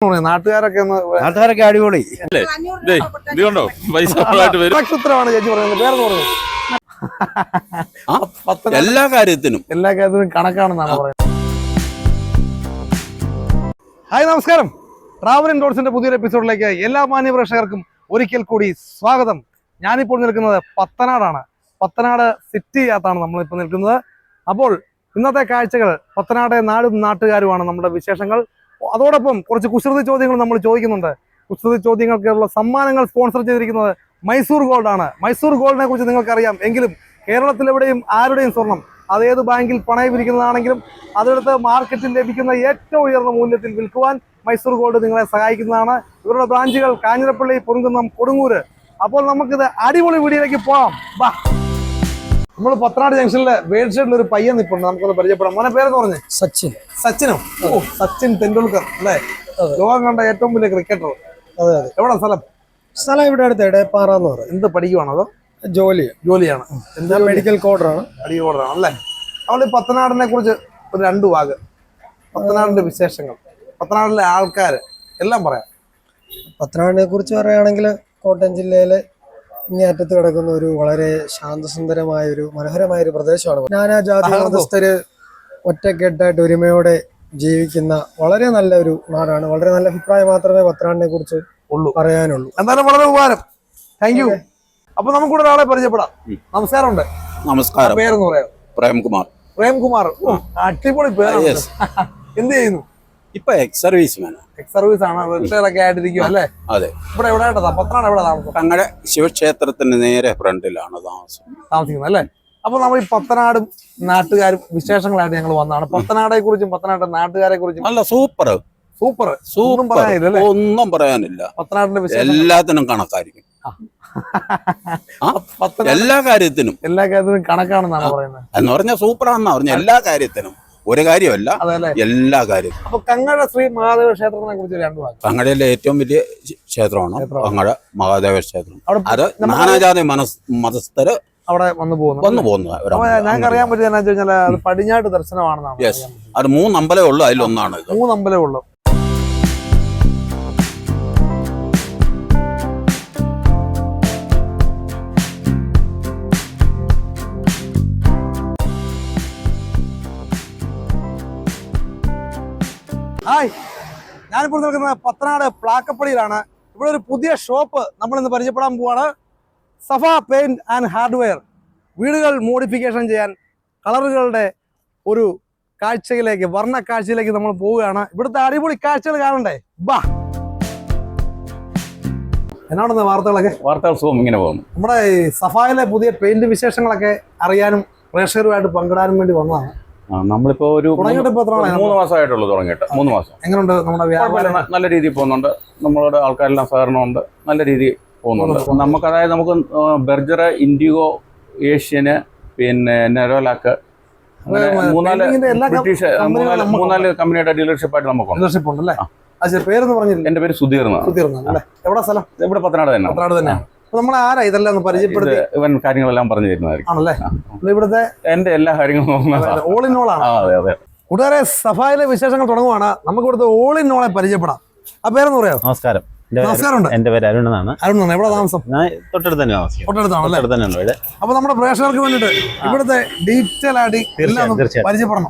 നാട്ടുകാരൊക്കെ ഒന്ന് നാട്ടുകാരൊക്കെ അടിപൊളി. നക്ഷത്രമാണ് കണ്ടോ? പൈസ കറക്റ്റ് ചേച്ചി പറയുന്നത്. പേരെന്ന് ആ, പത്തനാട് എല്ലാ കാര്യത്തിനും. എല്ലാ കാര്യത്തിനും കണക്കാണെന്നാണ് പറയുന്നത്. ഹായ് നമസ്കാരം. ട്രാവൽ ഇൻഡോർസിന്റെ പുതിയൊരു എപ്പിസോഡിലേക്ക് എല്ലാ മാന്യ പ്രേക്ഷകർക്കും ഒരിക്കൽ കൂടി സ്വാഗതം. ഞാനിപ്പോൾ നിൽക്കുന്നത് പത്തനാടാണ്. പത്തനാട് സിറ്റി സിറ്റിയകത്താണ് നമ്മളിപ്പോൾ നിൽക്കുന്നത്. അപ്പോൾ ഇന്നത്തെ കാഴ്ചകൾ പത്തനാട് നാടും നാട്ടുകാരുമാണ്. നമ്മുടെ വിശേഷങ്ങൾ അതോടൊപ്പം കുറച്ച് കുസൃതി ചോദ്യങ്ങൾ നമ്മൾ ചോദിക്കുന്നുണ്ട്. കുസൃതി ചോദ്യങ്ങൾക്കുള്ള സമ്മാനങ്ങൾ സ്പോൺസർ ചെയ്തിരിക്കുന്നത് മൈസൂർ ഗോൾഡ് ആണ്. മൈസൂർ ഗോൾഡിനെ കുറിച്ച് നിങ്ങൾക്കറിയാം. എങ്കിലും കേരളത്തിലെവിടെയും ആരുടെയും സ്വർണം അത് ഏത് ബാങ്കിൽ പണയം ഇരിക്കുന്നതാണെങ്കിലും അതെടുത്ത് മാർക്കറ്റിൽ ലഭിക്കുന്ന ഏറ്റവും ഉയർന്ന മൂല്യത്തിൽ വിൽക്കുവാൻ മൈസൂർ ഗോൾഡ് നിങ്ങളെ സഹായിക്കുന്നതാണ്. ഇവരുടെ ബ്രാഞ്ചുകൾ കാഞ്ഞിരപ്പള്ളി പൊറുങ്കുന്നം കൊടുങ്ങൂര്. അപ്പോൾ നമുക്കിത് അടിപൊളി വീഡിയോയിലേക്ക് പോകാം. ബാ. നമ്മൾ പത്തനാട് ജംഗ്ഷനിലെ വേഡ് ഷെഡിൽ ഒരു പയ്യൻ നിപ്പുണ്ട് നമുക്കൊന്ന് പരിചയപ്പെടാം. മോനെ പേരെന്ന് പറഞ്ഞേ? സച്ചിൻ. സച്ചിനോ? ഓ സച്ചിൻ തെണ്ടുൽക്കർ അല്ലേ? ലോകം കണ്ട ഏറ്റവും വലിയ ക്രിക്കറ്റർ അതെ അതെ. എവിടെ സ്ഥലം? സ്ഥലം ഇവിടെ അടുത്ത് എടയപ്പാറ എന്ന് പറയും. എന്ത് പഠിക്കുവാണോ അതോ? ജോലി. ജോലിയാണ്. എന്താ മെഡിക്കൽ കോഡറാണ് മെഡിക്കൽ കോഡറാണ് അല്ലേ? നമ്മൾ ഈ പത്തനാടിനെ കുറിച്ച് ഒരു രണ്ട് വാക്ക്. പത്തനാടിന്റെ വിശേഷങ്ങൾ. പത്തനാടിലെ ആൾക്കാര് എല്ലാം പറയാം. പത്തനാടിനെ കുറിച്ച് പറയുകയാണെങ്കിൽ കോട്ടയം ജില്ലയിലെ ഇങ്ങേറ്റത്ത് കിടക്കുന്ന ഒരു വളരെ ശാന്തസുന്ദരമായ ഒരു മനോഹരമായ ഒരു പ്രദേശമാണ്. നാനാജാതി? മതസ്ഥര് ഒറ്റക്കെട്ടായിട്ട് ഒരുമയോടെ ജീവിക്കുന്ന വളരെ നല്ല ഒരു നാടാണ്. വളരെ നല്ല അഭിപ്രായം മാത്രമേ പത്രാണിനെ കുറിച്ച് ഉള്ളൂ. പറയാനുള്ളൂ. എന്തായാലും വളരെ ഉപകാരം. താങ്ക് യു അപ്പൊ നമുക്കൂടെ ഒരാളെ പരിചയപ്പെടാം. നമസ്കാരം ഉണ്ട് നമസ്കാരം. പേരെന്ന് പറയാം? പ്രേംകുമാർ. പ്രേംകുമാർ. അടിപൊളി പേരാണ്. Yes. എന്ത് ചെയ്യുന്നു? ഇപ്പൊ എക്സ് സർവീസ്മാനാ എക്സ് സർവീസ് ആണ്. റിട്ടയർ ഒക്കെ ആയിട്ടിരിക്കും അല്ലേ? അതെ. ഇവിടെ എവിടെ പത്തനാട് എവിടെ താമസം? ഞങ്ങളുടെ ശിവക്ഷേത്രത്തിന് നേരെ ഫ്രണ്ടിലാണ് താമസം. താമസിക്കുന്നത് അല്ലേ? അപ്പൊ നമ്മൾ ഈ പത്തനാടും നാട്ടുകാരും വിശേഷങ്ങളായിട്ട് ഞങ്ങൾ വന്നതാണ്. പത്തനാടെ കുറിച്ചും പത്തനാട്ടെ നാട്ടുകാരെ കുറിച്ചും. അല്ല സൂപ്പർ സൂപ്പർ സൂപ്പർ പറയാനില്ല ഒന്നും പറയാനില്ല. പത്തനാടിന്റെ വിശേഷം എല്ലാത്തിനും കണക്കായിരിക്കും. പത്തനാട് എല്ലാ കാര്യത്തിനും. എല്ലാ കാര്യത്തിനും കണക്കാണെന്നാണ് പറയുന്നത്. എന്ന് പറഞ്ഞാൽ സൂപ്പറാണെന്നാ പറഞ്ഞ എല്ലാ കാര്യത്തിനും. ഒരു കാര്യമല്ല എല്ലാ കാര്യവും. അപ്പൊ കങ്ങട ശ്രീ മഹാദേവ ക്ഷേത്രത്തിനെ കുറിച്ച് രണ്ട് വാക്ക്. കങ്ങടയിലെ ഏറ്റവും വലിയ ക്ഷേത്രമാണ് ക്ഷേത്രം. കങ്ങട മഹാദേവ ക്ഷേത്രം. അത് നാനാജാതി മനസ് മതസ്ഥര് അവിടെ വന്നു പോകുന്നു. വന്നു പോകുന്നത് ഞങ്ങൾക്ക് അറിയാൻ പറ്റിയ എന്നാ വെച്ചാൽ അത് പടിഞ്ഞാട്ട് ദർശനമാണെന്നാണ്. അത് മൂന്ന് അമ്പലേ ഉള്ളൂ അതിലൊന്നാണ് മൂന്നമ്പലേ ഉള്ളൂ. ഹായ്. ഞാനിപ്പോൾ നിൽക്കുന്നത് പത്തനാട് പ്ലാക്കപ്പടിയിലാണ് ഇവിടെ ഒരു പുതിയ ഷോപ്പ് നമ്മൾ ഇന്ന് പരിചയപ്പെടാൻ പോവാണ്. Safa paint and hardware. വീടുകൾ മോഡിഫിക്കേഷൻ ചെയ്യാൻ കളറുകളുടെ ഒരു കാഴ്ചയിലേക്ക് വർണ കാഴ്ചയിലേക്ക് നമ്മൾ പോവുകയാണ്. ഇവിടുത്തെ അടിപൊളി കാഴ്ചകൾ കാണണ്ടേ? ബാ. എന്നാണെന്ന് വാർത്തകളൊക്കെ? വാർത്തകൾ സുഖം ഇങ്ങനെ പോകുന്നു. നമ്മുടെ ഈ സഫായിലെ പുതിയ പെയിന്റ് വിശേഷങ്ങളൊക്കെ അറിയാനും പ്രേക്ഷകരുമായിട്ട് പങ്കിടാനും വേണ്ടി വന്നതാണ്. നമ്മളിപ്പോ ഒരു മൂന്ന് മാസമായിട്ടുള്ളൂ തുടങ്ങിയിട്ട്. മൂന്ന് മാസം. എങ്ങനെയുണ്ട് നമ്മുടെ നല്ല രീതിയിൽ പോകുന്നുണ്ട്. നമ്മളോട് ആൾക്കാരെല്ലാം സഹകരണമുണ്ട്. നല്ല രീതിയിൽ പോകുന്നുണ്ട്. നമുക്ക് അതായത് നമുക്ക് ബെർജർ ഇൻഡിഗോ ഏഷ്യന് പിന്നെ നെരോലാക്ക് അങ്ങനെ മൂന്നാൽ ബ്രിട്ടീഷ് മൂന്നാൽ കമ്പനിയുടെ ഡീലർഷിപ്പായിട്ട് നമുക്കുണ്ട്. ഡീലർഷിപ്പ് ഉണ്ട് അല്ലേ അത് ശരി പേരൊന്ന് പറഞ്ഞില്ല. എന്റെ പേര് സുധീർ സുധീർന്ന് അല്ലേ? എവിടെ സ്ഥലം? ഇവിടെ പത്തനാട് തന്നെ പത്തനാട് തന്നെയാണ്. നമ്മൾ ആരാ ഇതെല്ലാം ഒന്ന് പരിചയപ്പെടുത്തി? ഇവൻ കാര്യങ്ങളെല്ലാം പറഞ്ഞു തരുന്നതായിരിക്കും. ആണല്ലേ? ഇവിടുത്തെ എന്റെ എല്ലാ കാര്യങ്ങളും ഓൾ ഇൻ ഓൾ ആണ്. അതെ അതെ. കൂട്ടുകാരെ സഫായിലെ വിശേഷങ്ങൾ തുടങ്ങുവാണ്. നമുക്ക് ഇവിടുത്തെ ഓൾ ഇൻ ഓളെ പരിചയപ്പെടാം. ആ പേരെന്ന് പറയാം? നമസ്കാരം. എന്റെ പേര് നമസ്കാരമുണ്ട്. എന്റെ പേര് അരുൺ എന്നാണ്. അരുൺ എന്നാണ്. എവിടെ താമസം? ഞാൻ തൊട്ടടുത്ത് തന്നെ തൊട്ടടുത്താണ് അപ്പൊ നമ്മുടെ പ്രേക്ഷകർക്ക് വേണ്ടിട്ട് ഇവിടുത്തെ ഡീറ്റെയിൽ ആയിട്ട് തീർച്ചയായും. പരിചയപ്പെടണം.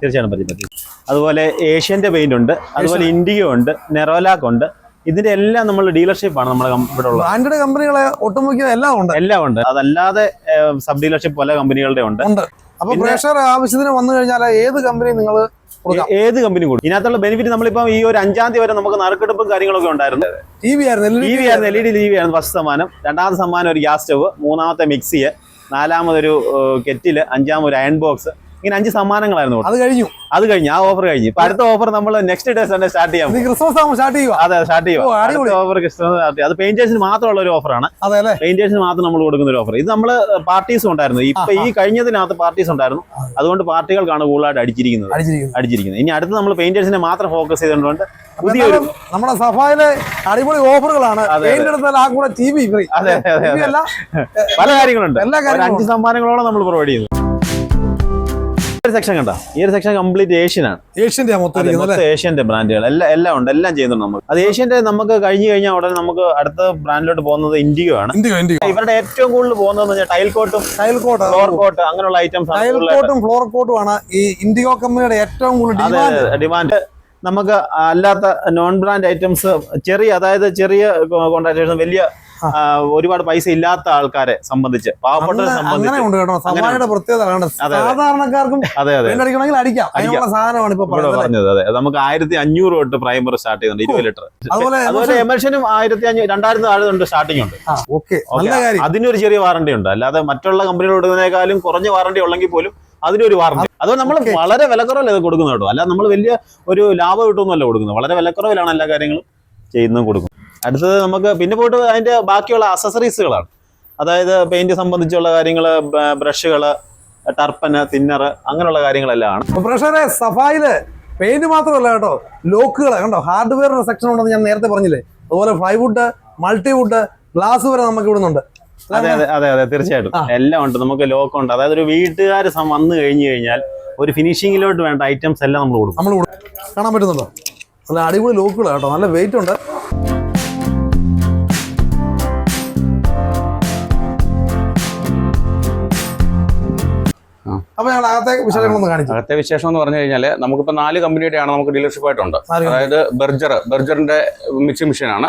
അതുപോലെ ഏഷ്യന്റെ പെയിന്റ് ഉണ്ട്. അതുപോലെ ഇൻഡിഗോ ഉണ്ട്. നെറോലാക്ക് ഉണ്ട്. ഇതിന്റെ എല്ലാം നമ്മൾ ഡീലർഷിപ്പാണ് നമ്മുടെ കം- ഇവിടെ ഉള്ളത്. ബ്രാൻഡഡ് കമ്പനികളെ ഒട്ടുമുഖ്യ എല്ലാം ഉണ്ട്. എല്ലാം ഉണ്ട്. അതല്ലാതെ സബ് ഡീലർഷിപ്പ് പല കമ്പനികളുടെ ഉണ്ട്. അപ്പൊ പ്രേക്ഷകർ ആവശ്യത്തിന് വന്നു കഴിഞ്ഞാൽ ഏത് കമ്പനി നിങ്ങൾ ഏത് കമ്പനി കൂടും ഇതിനകത്തുള്ള ബെനിഫിറ്റ് നമ്മളിപ്പം ഈ ഒരു അഞ്ചാം തീയതി വരെ നമുക്ക് നറുക്കെടുപ്പും കാര്യങ്ങളൊക്കെ ഉണ്ടായിരുന്നു. ടി വി ആയിരുന്നു ടി വി ആയിരുന്നു L E D T V ആയിരുന്നു ഫസ്റ്റ് സമ്മാനം. രണ്ടാമത്തെ സമ്മാനം ഒരു ഗ്യാസ് സ്റ്റവ് മൂന്നാമത്തെ മിക്സി നാലാമതൊരു കെറ്റിൽ അഞ്ചാമത് ഒരു അയൺ ബോക്സ് ഇങ്ങനെ അഞ്ച് സമ്മാനങ്ങളായിരുന്നു അത് കഴിഞ്ഞു. അത് കഴിഞ്ഞു. ആ ഓഫർ കഴിഞ്ഞു. ഇപ്പൊ അടുത്ത ഓഫർ നമ്മൾ നെക്സ്റ്റ് ഡേ തന്നെ സ്റ്റാർട്ട് ചെയ്യാം ക്രിസ്മസ് ആകുമ്പോൾ സ്റ്റാർട്ട് ചെയ്യുക. അതെ സ്റ്റാർട്ട് ചെയ്യുക. ഓഫർ ക്രിസ്മസ് അത് പെയിന്റേഴ്സിന് മാത്രമുള്ള ഒരു ഓഫറാണ് പെയിന്റേഴ്സിന് മാത്രം നമ്മൾ കൊടുക്കുന്ന ഒരു ഓഫർ ഇത് നമ്മൾ പാർട്ടീസും ഉണ്ടായിരുന്നു. ഇപ്പൊ ഈ കഴിഞ്ഞതിനകത്ത് പാർട്ടീസ് ഉണ്ടായിരുന്നു. അതുകൊണ്ട് പാർട്ടികൾക്കാണ് കൂടുതലായിട്ട് അടിച്ചിരിക്കുന്നത്. അടിച്ചിരിക്കുന്നു അടിച്ചിരിക്കുന്നത്. ഇനി അടുത്ത് നമ്മൾ പെയിന്റേഴ്സിനെ മാത്രം ഫോക്കസ് ചെയ്തുകൊണ്ട് പുതിയൊരു നമ്മുടെ സഫായിലെ അടിപൊളി ഓഫറുകളാണ് ടി വി ഫ്രീ അതെ, അതെ, പല കാര്യങ്ങളുണ്ട്. എല്ലാ കാര്യങ്ങളും അഞ്ച് സമ്മാനങ്ങളോളം നമ്മൾ പ്രൊവൈഡ് ചെയ്യുന്നു. ഒരു സെക്ഷൻ കണ്ടോ? ഈ ഒരു സെക്ഷൻ കംപ്ലീറ്റ് ഏഷ്യൻ ആണ്. ഏഷ്യന്റെ മൊത്തം ഏഷ്യന്റെ ബ്രാൻഡുകൾ എല്ലാം എല്ലാം ഉണ്ട് എല്ലാം ചെയ്യുന്നുണ്ട് നമുക്ക്. അത് ഏഷ്യന്റെ നമുക്ക് കഴിഞ്ഞു കഴിഞ്ഞാൽ ഉടനെ നമുക്ക് അടുത്ത ബ്രാൻഡിലോട്ട് പോകുന്നത് ഇൻഡിഗോ ആണ്. ഇവരുടെ ഏറ്റവും കൂടുതൽ പോകുന്നത് പറഞ്ഞാൽ ടൈൽ കോട്ടും ടൈൽ കോട്ട് ഫ്ലോർ കോട്ട് അങ്ങനെയുള്ള ഐറ്റംസ് ടൈൽ കോട്ടും ഫ്ലോർ കോട്ടും ആണ് ഈ ഇൻഡിഗോ കമ്പനിയുടെ ഏറ്റവും കൂടുതൽ ഡിമാൻഡ് ഡിമാൻഡ് നമുക്ക് അല്ലാത്ത നോൺ ബ്രാൻഡ് ഐറ്റംസ് ചെറിയ അതായത് ചെറിയ കോൺട്രാക്ടേഴ്സ് വലിയ ഒരുപാട് പൈസ ഇല്ലാത്ത ആൾക്കാരെ സംബന്ധിച്ച് പാവപ്പെട്ടവരെ സംബന്ധിച്ച് പ്രത്യേകത സാധാരണക്കാർക്കും അതെ അതെ അടിക്കാം. അതിനുള്ള സാധനമാണ് ഇപ്പൊ പറഞ്ഞത് അതെ. നമുക്ക് ആയിരത്തി അഞ്ഞൂറ് തൊട്ട് പ്രൈമർ സ്റ്റാർട്ട് ചെയ്യുന്നുണ്ട് ഇരുപത് ലിറ്റർ. അതുപോലെ എമർഷനും ആയിരത്തി അഞ്ഞൂറ് രണ്ടായിരത്തി താഴെ സ്റ്റാർട്ടിംഗ് ഉണ്ട്. അതിനൊരു ചെറിയ വാറണ്ടി ഉണ്ട്. അല്ലാതെ മറ്റുള്ള കമ്പനികൾ കൊടുക്കുന്നതിനേക്കാളും കുറഞ്ഞ വാറണ്ടി ഉള്ളെങ്കിൽ പോലും അതിനൊരു വാറണ്ടി അത് നമ്മൾ വളരെ വിലക്കുറവല്ല ഇത് കൊടുക്കുന്നത് കേട്ടോ. അല്ലാതെ നമ്മൾ വലിയ ഒരു ലാഭം കിട്ടുമെന്നല്ല കൊടുക്കുന്നത്. വളരെ വിലക്കുറവിലാണ് എല്ലാ കാര്യങ്ങളും ചെയ്യുന്നതും കൊടുക്കുന്നത്. അടുത്തത് നമുക്ക് പിന്നെ പോയിട്ട് അതിന്റെ ബാക്കിയുള്ള അസസറീസുകളാണ് അതായത് പെയിന്റ് സംബന്ധിച്ചുള്ള കാര്യങ്ങൾ ബ്രഷുകൾ ടർപ്പന് തിന്നർ അങ്ങനെയുള്ള കാര്യങ്ങളെല്ലാം ആണ്. സഫായിൽ പെയിന്റ് മാത്രമല്ല കേട്ടോ ലോക്കുകൾ കണ്ടോ ഹാർഡ്വെയർ സെക്ഷൻ ഉണ്ടെന്ന് ഞാൻ നേരത്തെ പറഞ്ഞില്ലേ? അതുപോലെ ഫ്ലൈവുഡ് മൾട്ടിവുഡ് ഗ്ലാസ് വരെ നമുക്ക് ഇവിടുന്നുണ്ട് അതെ അതെ അതെ അതെ തീർച്ചയായിട്ടും. എല്ലാം ഉണ്ട് നമുക്ക് ലോക്ക് ഉണ്ട്. അതായത് ഒരു വീട്ടുകാർ വന്നു കഴിഞ്ഞു കഴിഞ്ഞാൽ ഒരു ഫിനിഷിങ്ങിലോട്ട് വേണ്ട ഐറ്റംസ് എല്ലാം നമ്മൾ കൊടുക്കും. നമ്മൾ കാണാൻ പറ്റുന്നുണ്ടോ? നല്ല അടിപൊളി ലോക്കുകൾ കേട്ടോ നല്ല വെയിറ്റ് ഉണ്ട്. അപ്പൊ ഞങ്ങൾ അകത്തെ വിശേഷങ്ങളൊന്ന് കാണിച്ചു അകത്തെ വിശേഷം എന്ന് പറഞ്ഞു കഴിഞ്ഞാൽ നമുക്കിപ്പോ നാല് കമ്പനിയുടെയാണ് നമുക്ക് ഡീലർഷിപ്പ് ആയിട്ടുണ്ട് അതായത് ബെർജർ ബെർജറിന്റെ മിക്സിംഗ് മെഷീനാണ്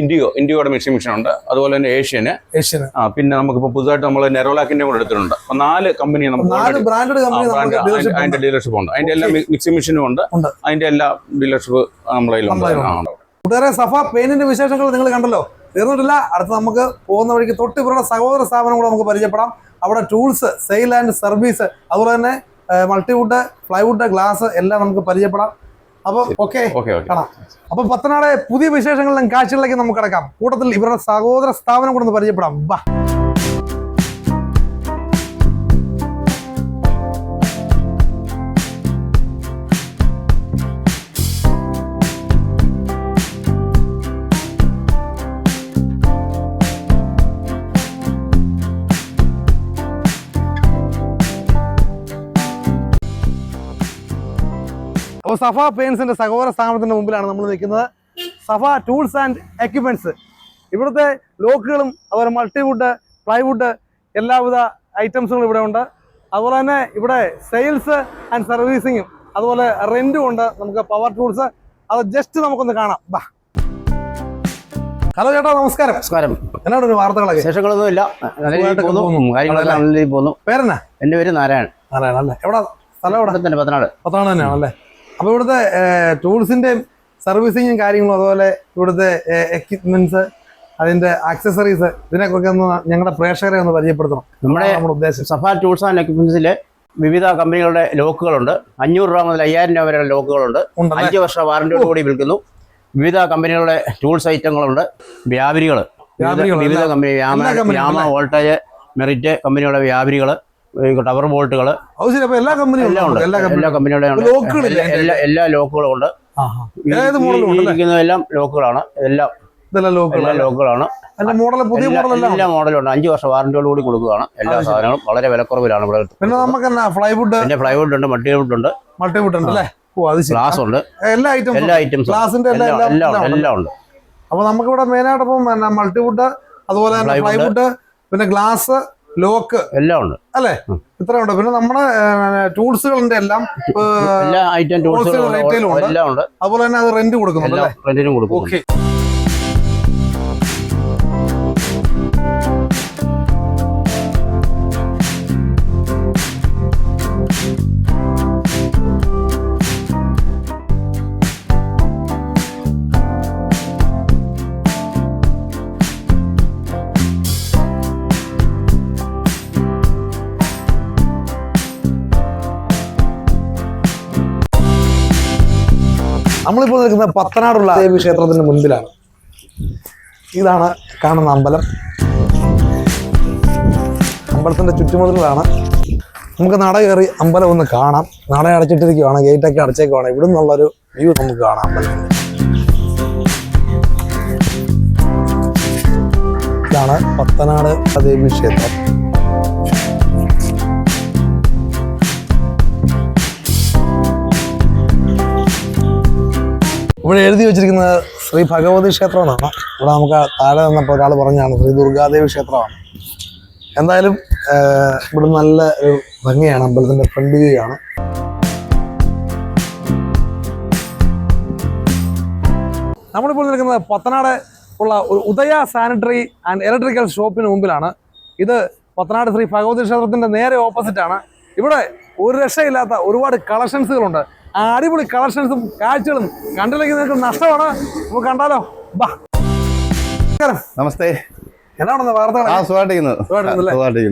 ഇൻഡിയോ ഇൻഡിയോയുടെ ആണ് മിക്സിംഗ് മെഷീൻ ഉണ്ട്. അതുപോലെ തന്നെ ഏഷ്യന് ഏഷ്യന്. ആ പിന്നെ നമുക്കിപ്പോ പുതുതായിട്ട് നമ്മൾ നെറോലാക്കിന്റെ കൂടെ എടുത്തിട്ടുണ്ട്. അപ്പൊ നാല് കമ്പനി നമുക്ക് അതിന്റെ-. ഡീലർഷിപ്പ് ഉണ്ട്. അതിന്റെ എല്ലാ മിക്സിംഗ് മെഷീനും ഉണ്ട്. അതിന്റെ എല്ലാ ഡീലർഷിപ്പ് നമ്മളതിലുണ്ട്. കൂട്ടുകാരെ സഫ പെയിന്റിന്റെ വിശേഷങ്ങൾ നിങ്ങൾ കണ്ടല്ലോ. തീർന്നിട്ടില്ല. അടുത്ത് നമുക്ക് പോകുന്ന വഴിക്ക് തൊട്ട് ഇവരുടെ സഹോദര സ്ഥാപനം കൂടെ നമുക്ക് പരിചയപ്പെടാം. അവിടെ ടൂൾസ് സെയിൽ ആൻഡ് സർവീസ് അതുപോലെ തന്നെ മൾട്ടിവുഡ് ഫ്ലൈവുഡ് ഗ്ലാസ് എല്ലാം നമുക്ക് പരിചയപ്പെടാം. അപ്പൊ ഓക്കെ കാണാം. അപ്പൊ പത്തനാടെ പുതിയ വിശേഷങ്ങളിലും കാഴ്ചകളിലേക്ക് നമുക്ക് കിടക്കാം. കൂട്ടത്തിൽ ഇവരുടെ സഹോദര സ്ഥാപനം കൂടെ ഒന്ന് പരിചയപ്പെടാം. ബാ അപ്പോൾ സഫ പെയിൻസിന്റെ സഹോദര സ്ഥാപനത്തിന്റെ മുമ്പിലാണ് നമ്മൾ നിൽക്കുന്നത്. സഫ ടൂൾസ് ആൻഡ് എക്യുപ്മെന്റ്സ് ഇവിടുത്തെ ലോക്കുകളും അതുപോലെ മൾട്ടിവുഡ് പ്ലൈവുഡ് എല്ലാവിധ ഐറ്റംസുകളും ഇവിടെ ഉണ്ട്. അതുപോലെ തന്നെ ഇവിടെ സെയിൽസ് ആൻഡ് സർവീസിങ്ങും അതുപോലെ റെന്റും ഉണ്ട്. നമുക്ക് പവർ ടൂൾസ് അത് ജസ്റ്റ് നമുക്കൊന്ന് കാണാം. ബാ. ഹലോ ചേട്ടാ നമസ്കാരം. നമസ്കാരം. എന്നോട് ഒരു വാർത്തകളൊക്കെ വിശേഷങ്ങളൊന്നുമില്ല നല്ല രീതിയിൽ സുഖമായിട്ടൊക്കെ പോകുന്നു. പോകുന്നു. കാര്യങ്ങളെല്ലാം നല്ല രീതിയിൽ പോകുന്നു. പേരെന്നാ? എന്റെ പേര് നാരായണൻ. ആരാണല്ലേ എവിടെ? സ്ഥലം എവിടെ? തന്നെ പത്തനാട്. പത്തനാട് തന്നെയാണല്ലേ? അപ്പോൾ ഇവിടുത്തെ ടൂൾസിന്റെയും സർവീസിങ്ങും കാര്യങ്ങളും അതുപോലെ ഇവിടുത്തെ എക്യുപ്മെന്റ്സ് അതിന്റെ ആക്സസറീസ് ഇതിനെക്കുറിച്ച് ഒന്ന് ഞങ്ങളുടെ പ്രേക്ഷകരെ ഒന്ന് പരിചയപ്പെടുത്തണം. നമ്മുടെ നമ്മുടെ ഉദ്ദേശം. സഫാ ടൂൾസ് ആൻഡ് എക്യുപ്മെന്റ്സിൽ വിവിധ കമ്പനികളുടെ ലോക്കുകളുണ്ട്. അഞ്ഞൂറ് രൂപ മുതൽ അയ്യായിരം രൂപ വരെയുള്ള ലോക്കുകളുണ്ട്. അഞ്ച് വർഷ വാറന്റിയോട് കൂടി വിൽക്കുന്നു. വിവിധ കമ്പനികളുടെ ടൂൾസ് ഐറ്റങ്ങളുണ്ട് വ്യാപാരികൾ വിവിധ കമ്പനി വ്യാമ വ്യാമ വോൾട്ടേജ് മെറിറ്റ് കമ്പനികളുടെ വ്യാപാരികൾ ടവർ ബോൾട്ടുകൾ എല്ലാ കമ്പനിയും എല്ലാ കമ്പനികളുടെ. എല്ലാ- എല്ലാ ലോക്കുകളും ഉണ്ട്. എല്ലാം ലോക്കുകളാണ് എല്ലാം ഇതെല്ലാം ലോക്കുകളാണ് മോഡൽ പുതിയ എല്ലാ- മോഡലെല്ലാം? എല്ലാ മോഡലും ഉണ്ട്. അഞ്ച് വർഷം വാറന്റിയോട് കൂടി കൊടുക്കുകയാണ്. എല്ലാ സാധനങ്ങളും വളരെ വിലക്കുറവിലാണ് ഇവിടെ പിന്നെ നമുക്ക് ഫ്ലൈവുഡ് പിന്നെ ഫ്ലൈവുഡ് ഉണ്ട് മൾട്ടിവുഡ് ഉണ്ട്. മൾട്ടിവുഡ് ഉണ്ട് അല്ലേ? ഗ്ലാസ് ഉണ്ട്. എല്ലാ ഐറ്റം എല്ലാ ഐറ്റംസും ഗ്ലാസിന്റെ എല്ലാം എല്ലാം ഉണ്ട് അപ്പൊ നമുക്ക് ഇവിടെ മെയിൻ ആയിട്ട് ഇപ്പം മൾട്ടിവുഡ് അതുപോലെ തന്നെ ഫ്ലൈവുഡ് പിന്നെ ഗ്ലാസ് ലോക്ക്. എല്ലാം ഉണ്ട്. അല്ലേ? ഇത്ര ഉണ്ട് പിന്നെ നമ്മുടെ ടൂൾസുകളുടെ എല്ലാം എല്ലാ ഐറ്റം retail ടൂൾസുകളും ഉണ്ട്. എല്ലാം ഉണ്ട്. അതുപോലെ തന്നെ അത് റെന്റ് കൊടുക്കുന്നുണ്ട് അല്ലേ? റെന്റിനും കൊടുക്കും ഓക്കെ നമ്മളിപ്പോൾ നിൽക്കുന്ന പത്തനാടുള്ള ദേവി ക്ഷേത്രത്തിന്റെ മുൻപിലാണ്. ഇതാണ് കാണുന്ന അമ്പലം. അമ്പലത്തിന്റെ ചുറ്റുമതിലാണ് നമുക്ക് നട കയറി അമ്പലം ഒന്ന് കാണാം. നട അടച്ചിട്ടിരിക്കുവാണ് ഗേറ്റൊക്കെ അടച്ചേക്കുവാണ്. ഇവിടെ നിന്നുള്ളൊരു വ്യൂ നമുക്ക് കാണാം അമ്പലം ഇതാണ് പത്തനാട് ദേവി ക്ഷേത്രം. ഇവിടെ എഴുതി വെച്ചിരിക്കുന്നത് ശ്രീ ഭഗവതി ക്ഷേത്രമാണ്. ഇവിടെ നമുക്ക് താഴെ നിന്നപ്പോൾ ഒരാൾ പറഞ്ഞാണ് ശ്രീ ദുർഗാദേവി ക്ഷേത്രമാണ്. എന്തായാലും ഇവിടെ നല്ല ഒരു ഭംഗിയാണ്. അമ്പലത്തിന്റെ ഫ്രണ്ട് വ്യൂ ആണ്. നമ്മളിപ്പോൾ നിൽക്കുന്നത് പത്തനാട് ഉള്ള ഒരു ഉദയ സാനിറ്ററി ആൻഡ് ഇലക്ട്രിക്കൽ ഷോപ്പിന് മുമ്പിലാണ്. ഇത് പത്തനാട് ശ്രീ ഭഗവതി ക്ഷേത്രത്തിന്റെ നേരെ ഓപ്പോസിറ്റ് ആണ്. ഇവിടെ ഒരു രക്ഷയില്ലാത്ത ഒരുപാട് കളക്ഷൻസുകളുണ്ട് അടിപൊളി കളക്ഷൻസും കാഴ്ചകളും കണ്ടില്ലെങ്കിൽ നിങ്ങൾക്ക് നഷ്ടമാണ്. നമുക്ക് കണ്ടാലോ? ബാ. നമസ്തേ. എന്നാണെന്ന് വാർത്തകൾ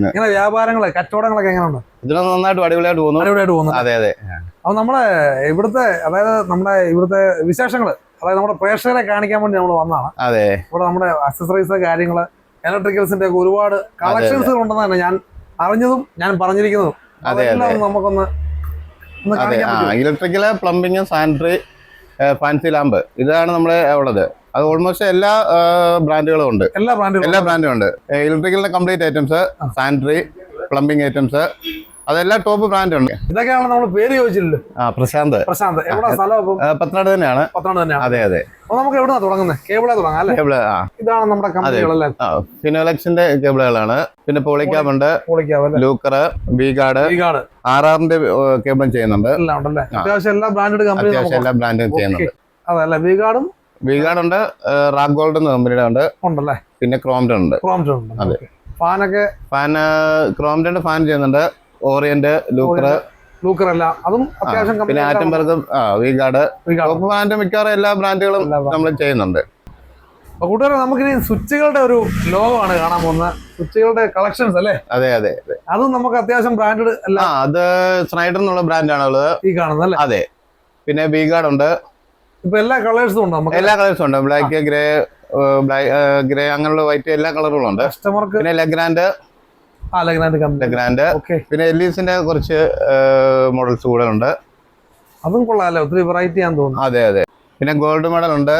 ഇങ്ങനെ വ്യാപാരങ്ങളെ കച്ചവടങ്ങളൊക്കെ എങ്ങനെയുണ്ട്? ഇതിന് നന്നായിട്ട് അടിപൊളിയായിട്ട് പോകുന്നു. അടിപൊളിയായിട്ട് പോകുന്നു അതെ അതെ. അപ്പൊ നമ്മളെ ഇവിടുത്തെ അതായത് നമ്മുടെ ഇവിടുത്തെ വിശേഷങ്ങൾ അതായത് നമ്മുടെ പ്രേക്ഷകരെ കാണിക്കാൻ വേണ്ടി നമ്മൾ വന്നതാണ്. അതെ. ഇവിടെ നമ്മുടെ അക്സസറീസ് കാര്യങ്ങൾ ഇലക്ട്രിക്കൽസിന്റെ ഒക്കെ ഒരുപാട് കളക്ഷൻസുകൾ ഉണ്ടെന്ന് തന്നെ ഞാൻ അറിഞ്ഞതും ഞാൻ പറഞ്ഞിരിക്കുന്നതും. അതെ, അതെല്ലാം നമുക്കൊന്ന് electrical plumbing sanitary fancy lamp ഇതാണ് നമ്മുടെ ഉള്ളത്. അത് ഓൾമോസ്റ്റ് എല്ലാ ബ്രാൻഡുകളും ഉണ്ട്. എല്ലാ ബ്രാൻഡുകളും എല്ലാ ബ്രാൻഡും ഉണ്ട്. ഇലക്ട്രിക്കലിന്റെ complete items sanitary plumbing items അതെല്ലാം ടോപ്പ് ബ്രാൻഡ് ഉണ്ട് ഇതൊക്കെയാണ് നമ്മൾ പേര് ചോദിച്ചില്ലല്ലോ ആ പ്രശാന്ത്. പ്രശാന്ത്. എവിടെ സ്ഥലം പത്തനാട് തന്നെയാണ്. പത്തനാട് തന്നെയാണ് അതെ അതെ. അപ്പൊ നമുക്ക് എവിടെന്നാ തുടങ്ങുന്നത് കേബിളെ തുടങ്ങാം അല്ലേ? കേബിൾ ഇതാണ് നമ്മുടെ കമ്പനികളല്ലേ. ഫിനോലക്സിന്റെ കേബിളുകളാണ്. പിന്നെ പോളിക്കാബ് ഉണ്ട്. ലൂക്കറ് ലൂക്കർ ബീഗാർഡ് ആർ ആറിന്റെ കേബിളും ചെയ്യുന്നുണ്ട്. അത്യാവശ്യം എല്ലാ ബ്രാൻഡഡ് കമ്പനി എല്ലാ ബ്രാൻഡും ചെയ്യുന്നുണ്ട്. അതല്ലേ? വീഗാർഡും വീഗാർഡ് ഉണ്ട്. റാക്ക് ഗോൾഡ് എന്ന കമ്പനിയുടെ ഉണ്ട്. ഉണ്ടല്ലേ? പിന്നെ ക്രോംഡൺ ഉണ്ട്. ക്രോംഡൺ ഉണ്ട്. അതെ. ഫാനൊക്കെ? ഫാൻ ക്രോംഡൺ ഫാൻ ചെയ്യുന്നുണ്ട്. ഓറിയന്റ് ലൂക്കർ ലൂക്കർ അല്ല അതും അത്യാവശ്യം പിന്നെ ആറ്റംബർഗ് വീഗാർഡ് മിക്കവാറും എല്ലാ ബ്രാൻഡുകളും നമ്മൾ ചെയ്യുന്നുണ്ട്. അപ്പൊ കൂട്ടുകാരെ നമുക്കിനി സ്വിച്ചുകളുടെ ഒരു ലോകമാണ് കാണാൻ പോകുന്നത്. സ്വിച്ചുകളുടെ കളക്ഷൻസ് അല്ലേ? അതെ അതെ അതെ. നമുക്ക് അത്യാവശ്യം ബ്രാൻഡഡ് അല്ല. അത് സ്നൈഡർ എന്നുള്ള ബ്രാൻഡാണ് ഉള്ളത്. ഈ കാണുന്നത് അല്ലേ? അതെ. പിന്നെ വീഗാർഡ് ഉണ്ട്. ഇപ്പൊ എല്ലാ കളേഴ്സും ഉണ്ട് നമുക്ക്? എല്ലാ കളേഴ്സും ഉണ്ട്. ബ്ലാക്ക് ഗ്രേ ബ്ലാക്ക് ഗ്രേ അങ്ങനെയുള്ള വൈറ്റ് എല്ലാ കളറുകളും ഉണ്ട്. കസ്റ്റമർക്ക് പിന്നെ ലെഗ്രാൻഡ് ലെഗ്രാൻഡ് പിന്നെ എല്ലീസിന്റെ കുറച്ച് മോഡൽസ് കൂടെ ഉണ്ട് അതും കൊള്ളാമല്ലോ ഒത്തിരി വെറൈറ്റി ആണെന്ന് തോന്നുന്നു. അതെ അതെ. പിന്നെ ഗോൾഡ് മെഡൽ ഉണ്ട്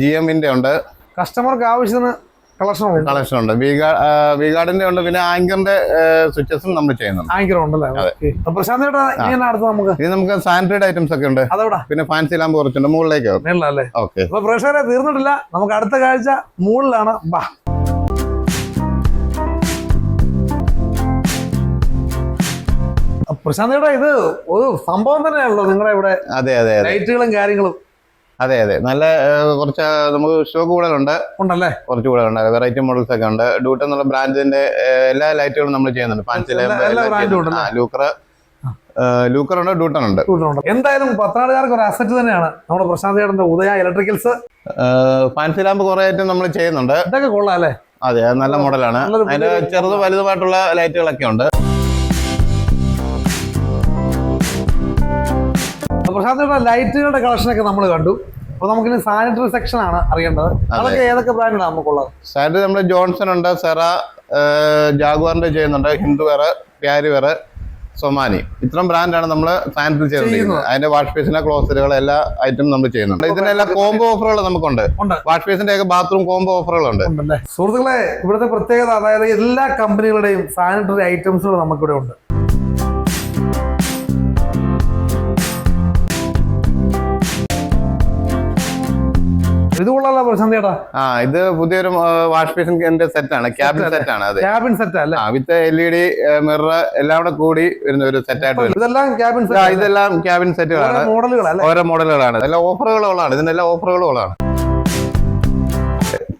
ജി എമ്മിന്റെ ഉണ്ട്. കസ്റ്റമർക്ക് ആവശ്യത്തിന് കളക്ഷൻ ഉണ്ട്. കളക്ഷൻ ഉണ്ട്. വിഗാർഡിന്റെ ഉണ്ട് പിന്നെ ആങ്കറിന്റെ സ്വിച്ചസും നമ്മൾ ചെയ്യുന്നുണ്ട്. ആങ്കർ ഉണ്ടല്ലേ? പ്രശാന്ത് അടുത്ത് നമുക്ക്? ഇനി നമുക്ക് സാനിറ്ററി ഐറ്റംസ് ഒക്കെ ഉണ്ട്. പിന്നെ ഫാൻസി ലാമ്പ് കുറച്ചുണ്ട് മുകളിലേക്ക് ഓക്കെ പ്രേക്ഷകരെ തീർന്നിട്ടില്ല. നമുക്ക് അടുത്ത കാഴ്ച മുകളിലാണ്. ബാ. പ്രശാന്ത് ചേട്ടാ ഇത് ഒരു സംഭവം തന്നെയാണല്ലോ നിങ്ങളുടെ ഇവിടെ അതെ അതെ ലൈറ്റുകളും കാര്യങ്ങളും. അതെ അതെ. നല്ല കുറച്ച് നമുക്ക് സ്റ്റോക്ക് കൂടുതലുണ്ട്. ഉണ്ടല്ലേ? കുറച്ച് കൂടുതലുണ്ട്. വെറൈറ്റി മോഡൽസ് ഒക്കെ ഉണ്ട്. ഡ്യൂട്ട് എന്നുള്ള ബ്രാൻഡിന്റെ എല്ലാ ലൈറ്റുകളും നമ്മൾ ചെയ്യുന്നുണ്ട്. പാൻസിലെ ലൂക്കർ ലൂക്കർ ഉണ്ട് ഡൂട്ടൺ ഉണ്ട്. എന്തായാലും പത്തനാടുകാർക്ക് ഒരു അസറ്റ് തന്നെയാണ് നമ്മുടെ പ്രശാന്ത് ചേട്ടന്റെ ഉദയ ഇലക്ട്രിക്കൽസ് ഫാൻസി ലാമ്പ് കുറെ ഐറ്റം നമ്മൾ ചെയ്യുന്നുണ്ട്. ഇതൊക്കെ കൊള്ളാം അല്ലേ? അതെ നല്ല മോഡലാണ് അതിന്റെ ചെറുത് വലുതുമായിട്ടുള്ള ലൈറ്റുകളൊക്കെ ഉണ്ട്. അപ്പൊ പ്രശാന്ത് ചേട്ടൻ ലൈറ്റുകളുടെ കളക്ഷനൊക്കെ നമ്മൾ കണ്ടു. അപ്പൊ നമുക്കിനി സാനിറ്ററി സെക്ഷൻ ആണ് അറിയേണ്ടത്. അതൊക്കെ ഏതൊക്കെ ബ്രാൻഡാണ് നമുക്കുള്ളത്? സാനിറ്ററി നമ്മുടെ ജോൺസൺ ഉണ്ട് സെറ ജാഗ്വാറിന്റെ ചെയ്യുന്നുണ്ട് ഹിന്ദു വേറെ പ്യാരി വേറെ സൊമാനി ഇത്തരം ബ്രാൻഡാണ് നമ്മൾ സാനിറ്ററി ചെയ്യുന്നത്. അതിന്റെ വാഷ് ബേസിന്റെ ക്ലോസറുകൾ എല്ലാ ഐറ്റം നമ്മൾ ചെയ്യുന്നുണ്ട്. ഇതിനെല്ലാം കോംബോ ഓഫറുകൾ നമുക്കുണ്ട്. വാഷ് ബേസിന്റെ ഒക്കെ ബാത്റൂം കോംബോ ഓഫറുകളുണ്ട് ഉണ്ട് സുഹൃത്തുക്കളെ ഇവിടുത്തെ പ്രത്യേകത അതായത് എല്ലാ കമ്പനികളുടെയും സാനിറ്ററി ഐറ്റംസുകൾ നമുക്കിവിടെ ഉണ്ട്. ഇത് കൊള്ളാലോ പ്രശാന്ത് ചേട്ടാ. ആ ഇത് പുതിയൊരു വാഷ് ബേസിന്റെ സെറ്റ് ആണ് ക്യാബിൻ സെറ്റ് ആണ് അതെ. ക്യാബിൻ സെറ്റ് അല്ലേ? With L E D mirror എല്ലാം കൂടെ കൂടി വരുന്ന ഒരു സെറ്റ് ആയിട്ട് വരും. ഇതെല്ലാം ക്യാബിൻ ആ, ഇതെല്ലാം ക്യാബിൻ സെറ്റുകളാണ് മോഡലുകളാണ് ഓരോ മോഡലുകളാണ്. എല്ലാം ഓഫറുകളുള്ളതാണ് ഇതിനെല്ലാം ഓഫറുകളുള്ളതാണ്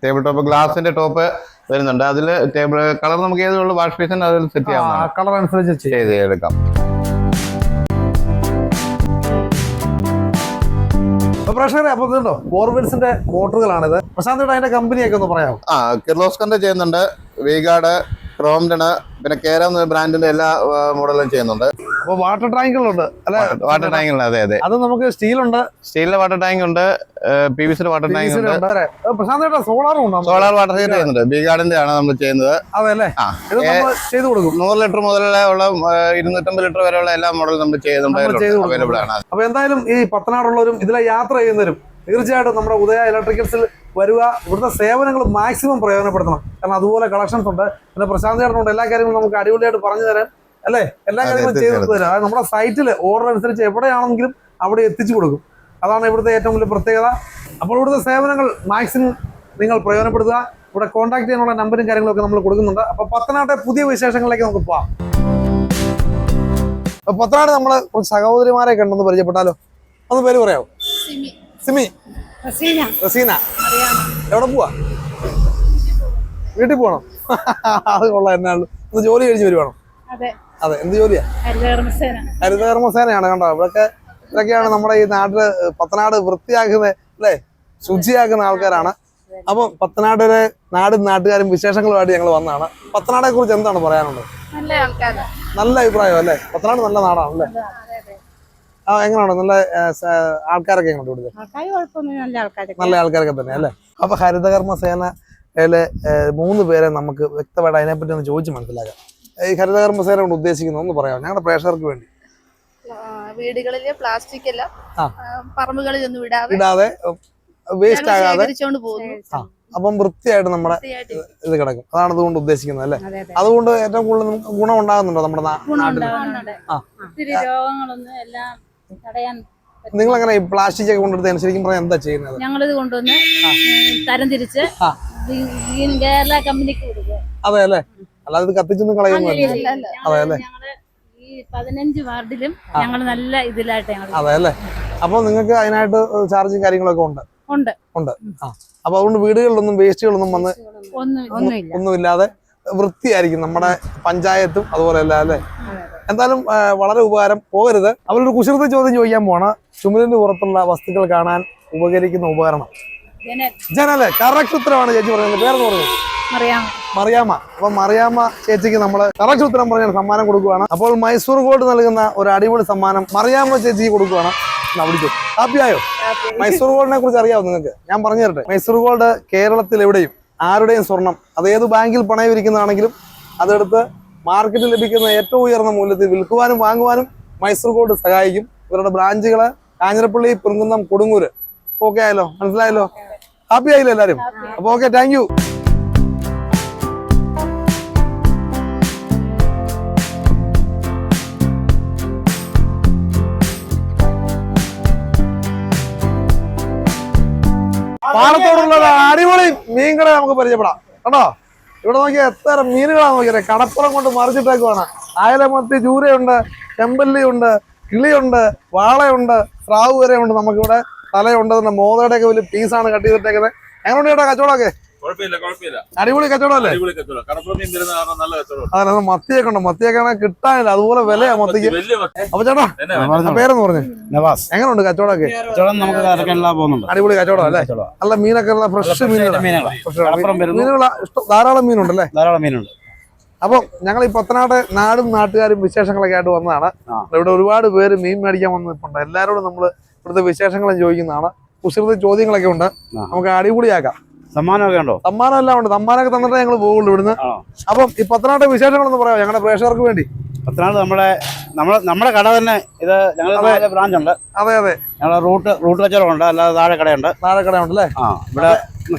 ടേബിൾ ടോപ്പ് ഗ്ലാസിന്റെ ടോപ്പ് വരുന്നുണ്ട്. അതിൽ ടേബിൾ കളർ നമുക്ക് ഏതുള്ള? വാഷ് ബേസിന് അതിൽ സെറ്റ് ചെയ്യാവുന്നതാണ്. കളർ അനുസരിച്ച് ചെയ്യും. ചെയ്ത് എടുക്കാം. അപ്പൊ പ്രേക്ഷകരെ അപ്പൊ ഇതുണ്ടോ ബോർവെൽസിന്റെ മോട്ടറുകളാണിത് പ്രശാന്ത് അതിന്റെ കമ്പനിയൊക്കെ ഒന്ന് പറയാമോ? ആ കിർലോസ്കറിന്റെ ചെയ്യുന്നുണ്ട്. വീഗാർഡ് ആണ് പിന്നെ കേര ബ്രാൻഡിന്റെ എല്ലാ മോഡലും ചെയ്യുന്നുണ്ട്. അപ്പൊ വാട്ടർ ടാങ്കുകളുണ്ട് അല്ലെ? വാട്ടർ ടാങ്കിലുണ്ട് അതെ അതെ. അത് നമുക്ക് സ്റ്റീൽ ഉണ്ട്. സ്റ്റീലിന്റെ വാട്ടർ ടാങ്ക് ഉണ്ട് പി വി സിയുടെ വാട്ടർ ടാങ്ക് ഉണ്ട്. പ്രശാന്ത് ചേട്ടാ സോളാറും ഉണ്ടോ സോളാർ വാട്ടർ ഹീറ്റർ ചെയ്യുന്നുണ്ട്. ബീഗാർഡിന്റെ ആണ് നമ്മൾ ചെയ്യുന്നത്. അതെ അല്ലേ? ഇത് നമ്മൾ ചെയ്തു കൊടുക്കും. നൂറ് ലിറ്റർ മുതലുള്ള ഇരുന്നൂറ്റമ്പത് ലിറ്റർ വരെയുള്ള എല്ലാ മോഡലും നമ്മൾ ചെയ്യുന്നുണ്ട് അവൈലബിൾ ആണ് അപ്പൊ എന്തായാലും ഈ പത്തനാടുള്ളവരും ഇതിലെ യാത്ര ചെയ്യുന്നവരും തീർച്ചയായിട്ടും നമ്മുടെ ഉദയ ഇലക്ട്രിക്കൽസിൽ വരിക. ഇവിടുത്തെ സേവനങ്ങൾ മാക്സിമം പ്രയോജനപ്പെടുത്തണം. കാരണം അതുപോലെ കളക്ഷൻസ് ഉണ്ട്. പിന്നെ പ്രശാന്ത് ചേട്ടനുണ്ട്. എല്ലാ കാര്യങ്ങളും നമുക്ക് അടിപൊളിയായിട്ട് പറഞ്ഞു തരാം. അല്ലേ? എല്ലാ കാര്യങ്ങളും ചെയ്തു തരാം. അതായത് നമ്മുടെ സൈറ്റിൽ ഓർഡർ അനുസരിച്ച് എവിടെയാണെങ്കിലും അവിടെ എത്തിച്ചു കൊടുക്കും. അതാണ് ഇവിടുത്തെ ഏറ്റവും വലിയ പ്രത്യേകത. അപ്പോൾ ഇവിടുത്തെ സേവനങ്ങൾ മാക്സിമം നിങ്ങൾ പ്രയോജനപ്പെടുത്തുക. ഇവിടെ കോൺടാക്ട് ചെയ്യാനുള്ള നമ്പറും കാര്യങ്ങളൊക്കെ നമ്മൾ കൊടുക്കുന്നുണ്ട്. അപ്പോൾ പത്തനാട്ടെ പുതിയ വിശേഷങ്ങളിലേക്ക് നമുക്ക് പോവാം. അപ്പോൾ പത്തനാട് നമ്മൾ കുറച്ച് സഹോദരിമാരെ കണ്ടെന്ന് പരിചയപ്പെട്ടാലോ? ഒന്ന് പേര് പറയാമോ? സിമി. സിമി. റസീന. എവിടെ പോവാ? വീട്ടിൽ പോണോ. അത് കൊള്ളാം എന്നാണ് ഒന്ന് ജോലി കഴിഞ്ഞ് വരുവാണോ? അതെ. എന്ത് ജോലിയാ? ഹരിതകർമ്മസേന. ഹരിതകർമ്മസേനയാണ് കണ്ടോ? ഇവിടൊക്കെ ഇതൊക്കെയാണ് നമ്മുടെ ഈ നാട്ടിൽ പത്തനാട് വൃത്തിയാക്കുന്ന അല്ലേ? ശുചിയാക്കുന്ന ആൾക്കാരാണ്. അപ്പം പത്തനാടിലെ നാടും നാട്ടുകാരും വിശേഷങ്ങളുമായിട്ട് ഞങ്ങൾ വന്നതാണ്. പത്തനാടെ കുറിച്ച് എന്താണ് പറയാനുള്ളത്? നല്ല അഭിപ്രായം അല്ലേ? പത്തനാട് നല്ല നാടാണ് അല്ലേ എങ്ങനെയാണ് നല്ല ആൾക്കാരൊക്കെ എങ്ങോട്ട് ഇവിടുത്തെ ആൾക്കാർ നല്ല ആൾക്കാരൊക്കെ. നല്ല ആൾക്കാരൊക്കെ തന്നെ അല്ലേ? അപ്പൊ ഹരിതകർമ്മ സേനയിലെ മൂന്ന് പേരെ നമുക്ക് വ്യക്തമായിട്ട് അതിനെപ്പറ്റി ഒന്ന് ചോദിച്ച് മനസ്സിലാക്കാം. ഈ ഹരിതകർമ്മ സേന കൊണ്ട് ഉദ്ദേശിക്കുന്നത് ഒന്ന് പറയാം ഞങ്ങളുടെ പ്രേക്ഷകർക്ക് വേണ്ടി. വീടുകളിലെ പ്ലാസ്റ്റിക് എല്ലാം പറമ്പുകളിൽ ഒന്നും വിടാതെ ഇടാതെ വേസ്റ്റ് ആകാതെ അപ്പം വൃത്തിയായിട്ട് നമ്മുടെ ഇത് കിടക്കും. അതാണ് അതുകൊണ്ട് ഉദ്ദേശിക്കുന്നത് അല്ലേ? അതെ അതെ. അതുകൊണ്ട് ഏറ്റവും കൂടുതൽ ഗുണം ഉണ്ടാകുന്നുണ്ടോ നമ്മുടെ നാട്ടിൽ രോഗങ്ങളൊന്നും ആ. തടയാൻ നിങ്ങൾ അങ്ങനെ ഈ പ്ലാസ്റ്റിക് ഒക്കെ കൊണ്ടെടുത്ത് ശരിക്കും പറഞ്ഞാൽ എന്താ ചെയ്യുന്നത്? ഞങ്ങൾ ഇത് കൊണ്ടുവന്ന് തരം തിരിച്ച് കേരള കമ്പനിക്ക് കൊടുക്കുക. അതെ അല്ലേ? അല്ലാതെ ഇത് കത്തിച്ചൊന്നും കളയുന്നില്ല അല്ല, അല്ല. അതെ അല്ലേ? ഈ പതിനഞ്ച് വാർഡിലും ഞങ്ങൾ നല്ല ഇതിലായിട്ട് ഞങ്ങൾ അതെ അല്ലേ? അപ്പൊ നിങ്ങൾക്ക് അതിനായിട്ട് ചാർജും കാര്യങ്ങളൊക്കെ ഉണ്ട്? ഉണ്ട്. ഉണ്ട്. ആ. അപ്പൊ അതുകൊണ്ട് വീടുകളിലൊന്നും വേസ്റ്റുകളൊന്നും വന്ന് ഒന്നും ഒന്നുമില്ല. ഒന്നുമില്ലാതെ വൃത്തിയായിരിക്കും നമ്മുടെ പഞ്ചായത്തും അതുപോലെ അല്ല? അല്ലേ എന്തായാലും വളരെ ഉപകാരം പോകരുത്. അവരൊരു കുസൃതി ചോദ്യം ചോദിക്കാൻ പോണ ചുമലിന്റെ പുറത്തുള്ള വസ്തുക്കൾ കാണാൻ ഉപകരിക്കുന്ന ഉപകരണം. ജനൽ. കറക്റ്റ് ഉത്തരമാണ് ചേച്ചി പറയുന്നത് പേരെന്ന് പറഞ്ഞു? മറിയാമ മറിയാമ്മ. അപ്പൊ മറിയാമ്മ ചേച്ചിക്ക് നമ്മൾ കറക്റ്റ് ഉത്തരം പറഞ്ഞ സമ്മാനം കൊടുക്കുവാണ്. അപ്പോൾ മൈസൂർ ഗോൾഡ് നൽകുന്ന ഒരു അടിപൊളി സമ്മാനം മറിയാമ്മ ചേച്ചിക്ക് കൊടുക്കുവാണ്. വിളിക്കും. ഹാപ്പിയായോ മൈസൂർ ഗോൾഡിനെ കുറിച്ച് അറിയാമോ നിങ്ങൾക്ക്? ഞാൻ പറഞ്ഞു തരട്ടെ മൈസൂർ ഗോൾഡ് കേരളത്തിൽ എവിടെയും ആരുടെയും സ്വർണം? അത് ഏത് ബാങ്കിൽ പണയം ഇരിക്കുന്നതാണെങ്കിലും അതെടുത്ത് മാർക്കറ്റിൽ ലഭിക്കുന്ന ഏറ്റവും ഉയർന്ന മൂല്യത്തിൽ വിൽക്കുവാനും വാങ്ങുവാനും മൈസൂർ ഗോൾഡ് സഹായിക്കും. ഇവരുടെ ബ്രാഞ്ചുകൾ കാഞ്ഞിരപ്പള്ളി പെരുങ്കുന്നം കൊടുങ്ങൂര്. ഓക്കെ ആയല്ലോ? മനസ്സിലായല്ലോ? ഹാപ്പി ആയില്ലോ എല്ലാവരും അപ്പൊ ഓക്കെ താങ്ക് പാലത്തോടുള്ള അടിപൊളി മീൻകളെ നമുക്ക് പരിചയപ്പെടാം. കേട്ടോ ഇവിടെ നോക്കിയാൽ എത്ര മീനുകളാണ് നോക്കിയത്. കടപ്പുറം കൊണ്ട് മറിച്ചിട്ടേക്കുവാണ്. ആയലമത്തി ചൂരയുണ്ട് ചെമ്പല്ലി ഉണ്ട് കിളിയുണ്ട് വാളയുണ്ട് സ്രാവ് വരെയുണ്ട് നമുക്കിവിടെ തലയുണ്ട്. മോതയുടെ ഒക്കെ വലിയ പീസാണ് കട്ട് ചെയ്തിട്ടേക്കുന്നത്. എങ്ങനെയുണ്ട് കേട്ടോ കച്ചവടമൊക്കെ? കുഴപ്പമില്ല കുഴപ്പമില്ല. അടിപൊളി കച്ചവടമല്ലേ അടിപൊളി കച്ചവടം. കടപ്പുറം മീൻ വരുന്ന കാരണം നല്ല കച്ചവടം അതെ അത് മത്തിയൊക്കെ ഉണ്ട്. മത്തിയൊക്കെ ആണെങ്കിൽ കിട്ടാനില്ല. അതുപോലെ വിലയാ മത്തിക്ക്. മത്തി. അപ്പൊ ചേട്ടാ പേരെന്ന് പറഞ്ഞു. നവാസ്. എങ്ങനെയുണ്ട് കച്ചവടമൊക്കെ? കച്ചവടം നമുക്ക് പോകുന്നുണ്ട്. അടിപൊളി കച്ചവടം അല്ലേ? അല്ല മീനൊക്കെ ഉള്ള ഫ്രഷ് മീനുകളാണ് മീനുകളാ. ധാരാളം മീനുണ്ടല്ലേ? ധാരാളം മീനുണ്ട്. അപ്പൊ ഞങ്ങൾ ഈ പത്തനാട് നാടും നാട്ടുകാരും വിശേഷങ്ങളൊക്കെ ആയിട്ട് വന്നതാണ്. ഇവിടെ ഒരുപാട് പേര് മീൻ മേടിക്കാൻ വന്നിട്ടുണ്ട്. എല്ലാരോടും നമ്മൾ ഇവിടുത്തെ വിശേഷങ്ങളും ചോദിക്കുന്നതാണ്. കുസൃത ചോദ്യങ്ങളൊക്കെ ഉണ്ട്. നമുക്ക് അടിപൊളിയാക്കാം. സമ്മാനമൊക്കെ ഉണ്ടോ? സമ്മാനം എല്ലാം ഉണ്ട്. സമ്മാനമൊക്കെ തന്നിട്ടേ ഞങ്ങൾ പോകുള്ളൂ ഇവിടുന്ന്. അപ്പം ഈ പത്തനാട്ടെ വിശേഷങ്ങളൊന്ന് പറയാം ഞങ്ങളുടെ പ്രേക്ഷകർക്ക് വേണ്ടി? പത്തനാട് നമ്മുടെ നമ്മളെ നമ്മുടെ കട തന്നെ ഇത് ഞങ്ങളുടെ ബ്രാഞ്ച് ഉണ്ട്. അതെ അതെ. ഞങ്ങളുടെ റൂട്ട് റൂട്ട് കച്ചവടം ഉണ്ട് അല്ലാതെ താഴെ കടയുണ്ട്. താഴെ കടയുണ്ടല്ലേ? ആ ഇവിടെ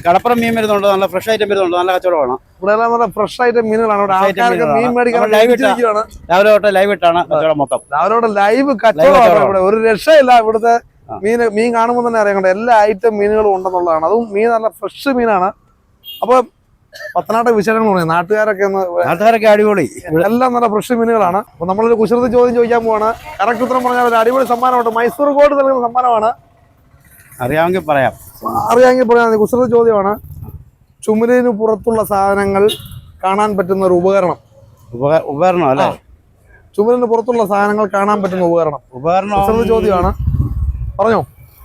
കടപ്പുറം മീൻ വരുന്നുണ്ട്. നല്ല ഫ്രഷ് ഐറ്റം വരുന്നുണ്ട്. നല്ല കച്ചവടമാണ്. ഇവിടെ എല്ലാം നല്ല ഫ്രഷ് ഐറ്റം മീനുകളാണ്. ഇവിടെ ആൾക്കാർക്ക് മീൻ മേടിക്കാൻ ലൈവ് ഇട്ടാണ് ഇട്ടാ. രാവിലെ തൊട്ട് ലൈവ് ഇട്ടാണ് കച്ചവടം മൊത്തം. അവരോട് ലൈവ് കച്ചവടമാണ് കച്ചവടം. ഇവിടെ ഒരു രക്ഷയില്ല ഇവിടുത്തെ. മീൻ മീൻ കാണുമ്പോൾ തന്നെ അറിയാം എല്ലാ ഐറ്റം മീനുകളും ഉണ്ടെന്നുള്ളതാണ്. അതും മീൻ നല്ല ഫ്രഷ് മീനാണ്. അപ്പൊ പത്തനാട്ടെ വിശേഷങ്ങൾ പറയാം. നാട്ടുകാരൊക്കെ നാട്ടുകാരൊക്കെ അടിപൊളി. എല്ലാം നല്ല ഫ്രഷ് മീനുകളാണ്. അപ്പൊ നമ്മളൊരു കുസൃതി ചോദ്യം ചോദിക്കാൻ പോവാണ്. കറക്റ്റ് ഉത്തരം പറഞ്ഞാൽ ഒരു അടിപൊളി സമ്മാനമുണ്ട്. മൈസൂർ ഗോൾഡ് നൽകുന്ന സമ്മാനമാണ്. അറിയാമെങ്കിൽ പറയാം. അറിയാമെങ്കിൽ പറയാം. മതി. ചോദ്യമാണ്. ചുമലിന് പുറത്തുള്ള സാധനങ്ങൾ കാണാൻ പറ്റുന്ന ഒരു ഉപകരണം. ഉപക- ഉപകരണം അല്ലേ? ചുമലിന് പുറത്തുള്ള സാധനങ്ങൾ കാണാൻ പറ്റുന്ന ഉപകരണം. ഉപകരണം ചോദ്യമാണ്. പറഞ്ഞോ?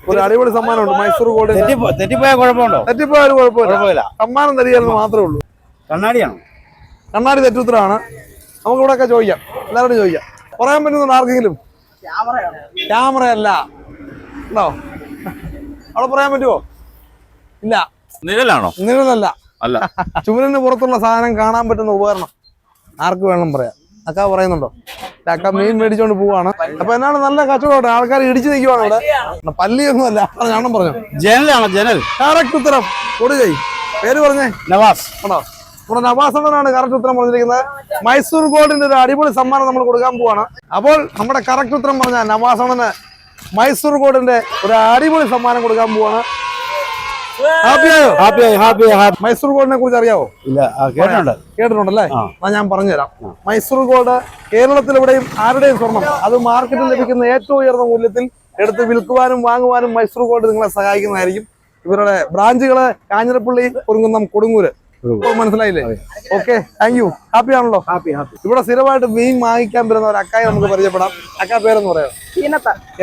ഒരു അടിപൊളി സമ്മാനമുണ്ട്. മൈസൂർ ഗോൾഡ് തെറ്റിപ്പോയാൽ തെറ്റിപ്പോയ കുഴപ്പമുണ്ടോ? തെറ്റിപ്പോയാലും കുഴപ്പമില്ല. കുഴപ്പമില്ല. സമ്മാനം തരികയെന്ന് മാത്രമേ ഉള്ളൂ. കണ്ണാടിയാണോ? കണ്ണാടി തെറ്റുത്തരാണ് നമുക്ക് ഇവിടെ ഒക്കെ ചോദിക്കാം. എല്ലാവരോടും ചോദിക്കാം. പറയാൻ പറ്റുന്ന ആർക്കെങ്കിലും? ക്യാമറ അല്ല ഉണ്ടോ? അവിടെ പറയാൻ പറ്റുമോ? ഇല്ല. നിഴലാണോ? നിഴലല്ല. അല്ല. ചുമലിന് പുറത്തുള്ള സാധനം കാണാൻ പറ്റുന്ന ഉപകരണം. ആർക്ക് വേണം പറയാം. അക്ക പറയുന്നുണ്ടോ? അക്ക മീൻ മേടിച്ചോണ്ട് പോവാണ്. അപ്പൊ എന്നാണ് നല്ല കച്ചവടം ആൾക്കാർ ഇടിച്ചു നിൽക്കുവാണ് ഇവിടെ. പല്ലിയൊന്നും അല്ല ഞാനും പറഞ്ഞു. ജനലാണ് ജനൽ? കറക്റ്റ് ഉത്തരം. കൊടുകൈ. പേര് പറഞ്ഞേ? നവാസ്. ആണോ? നമ്മുടെ നവാസ് എന്നാണ് കറക്റ്റ് ഉത്തരം പറഞ്ഞിരിക്കുന്നത്. മൈസൂർ ഗോൾഡിന്റെ ഒരു അടിപൊളി സമ്മാനം നമ്മൾ കൊടുക്കാൻ പോവാണ്. അപ്പോൾ നമ്മുടെ കറക്റ്റ് ഉത്തരം പറഞ്ഞ നവാസ് നവാസണ്ണന് മൈസൂർ ഗോൾഡിന്റെ ഒരു അടിപൊളി സമ്മാനം കൊടുക്കാൻ പോവാണ്. ഹാപ്പിയായോ ഹാപ്പിയായി ഹാപ്പി ഹാപ്പി മൈസൂർ ഗോൾഡിനെ കുറിച്ച് അറിയാവോ? ഇല്ല കേട്ടിട്ടുണ്ട്. കേട്ടിട്ടുണ്ടല്ലേ. എന്നാ ഞാൻ പറഞ്ഞുതരാം. മൈസൂർ ഗോൾഡ് കേരളത്തിലെവിടെയും ആരുടെയും സ്വർണം? അത് മാർക്കറ്റിൽ ലഭിക്കുന്ന ഏറ്റവും ഉയർന്ന മൂല്യത്തിൽ എടുത്ത് വിൽക്കുവാനും വാങ്ങുവാനും മൈസൂർ ഗോൾഡ് നിങ്ങളെ സഹായിക്കുന്നതായിരിക്കും. ഇവരുടെ ബ്രാഞ്ചുകൾ കാഞ്ഞിരപ്പള്ളി കുറുങ്കുന്നം കൊടുങ്ങൂര്. മനസ്സിലായില്ലേ? ഓക്കെ താങ്ക് യു ഹാപ്പി ആണല്ലോ. ഹാപ്പി ഹാപ്പി ഇവിടെ സ്ഥിരമായിട്ട് മീൻ വാങ്ങിക്കാൻ വരുന്ന ഒരു അക്കായെ നമുക്ക് പരിചയപ്പെടാം. അക്ക പേരെന്ന് പറയാം